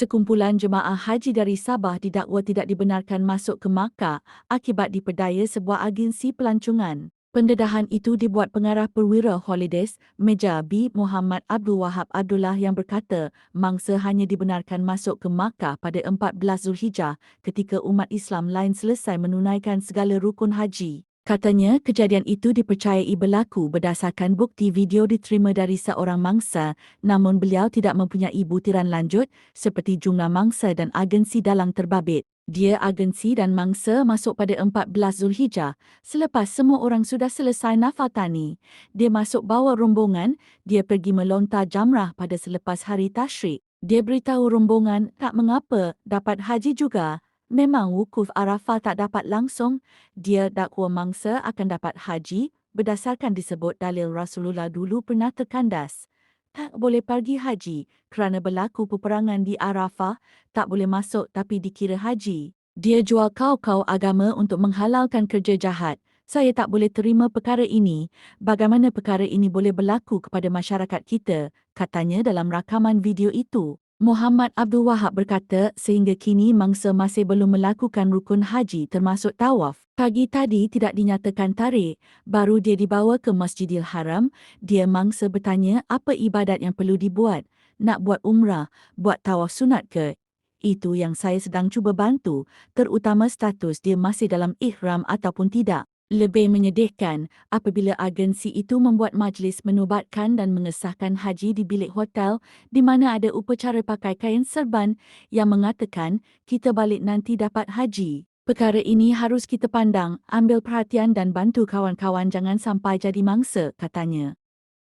Sekumpulan jemaah haji dari Sabah didakwa tidak dibenarkan masuk ke Makkah akibat diperdaya sebuah agensi pelancongan. Pendedahan itu dibuat pengarah perwira Holidays, Meja B. Muhammad Abdul Wahab Abdullah yang berkata mangsa hanya dibenarkan masuk ke Makkah pada 14 Zulhijjah ketika umat Islam lain selesai menunaikan segala rukun haji. Katanya kejadian itu dipercayai berlaku berdasarkan bukti video diterima dari seorang mangsa namun beliau tidak mempunyai butiran lanjut seperti jumlah mangsa dan agensi dalang terbabit. Dia agensi dan mangsa masuk pada 14 Zulhijjah selepas semua orang sudah selesai nafatani. Dia masuk bawa rombongan, dia pergi melontar jamrah pada selepas hari tashrik. Dia beritahu rombongan tak mengapa dapat haji juga. Memang wukuf Arafah tak dapat langsung, dia dakwa mangsa akan dapat haji berdasarkan disebut dalil Rasulullah dulu pernah terkandas. Tak boleh pergi haji kerana berlaku peperangan di Arafah, tak boleh masuk tapi dikira haji. Dia jual kau-kau agama untuk menghalalkan kerja jahat. Saya tak boleh terima perkara ini. Bagaimana perkara ini boleh berlaku kepada masyarakat kita, katanya dalam rakaman video itu. Muhammad Abdul Wahab berkata sehingga kini mangsa masih belum melakukan rukun haji termasuk tawaf. Pagi tadi tidak dinyatakan tarikh, baru dia dibawa ke Masjidil Haram, dia mangsa bertanya apa ibadat yang perlu dibuat, nak buat umrah, buat tawaf sunat ke? Itu yang saya sedang cuba bantu, terutama status dia masih dalam ihram ataupun tidak. Lebih menyedihkan apabila agensi itu membuat majlis menubatkan dan mengesahkan haji di bilik hotel di mana ada upacara pakai kain serban yang mengatakan kita balik nanti dapat haji. Perkara ini harus kita pandang, ambil perhatian dan bantu kawan-kawan jangan sampai jadi mangsa, katanya.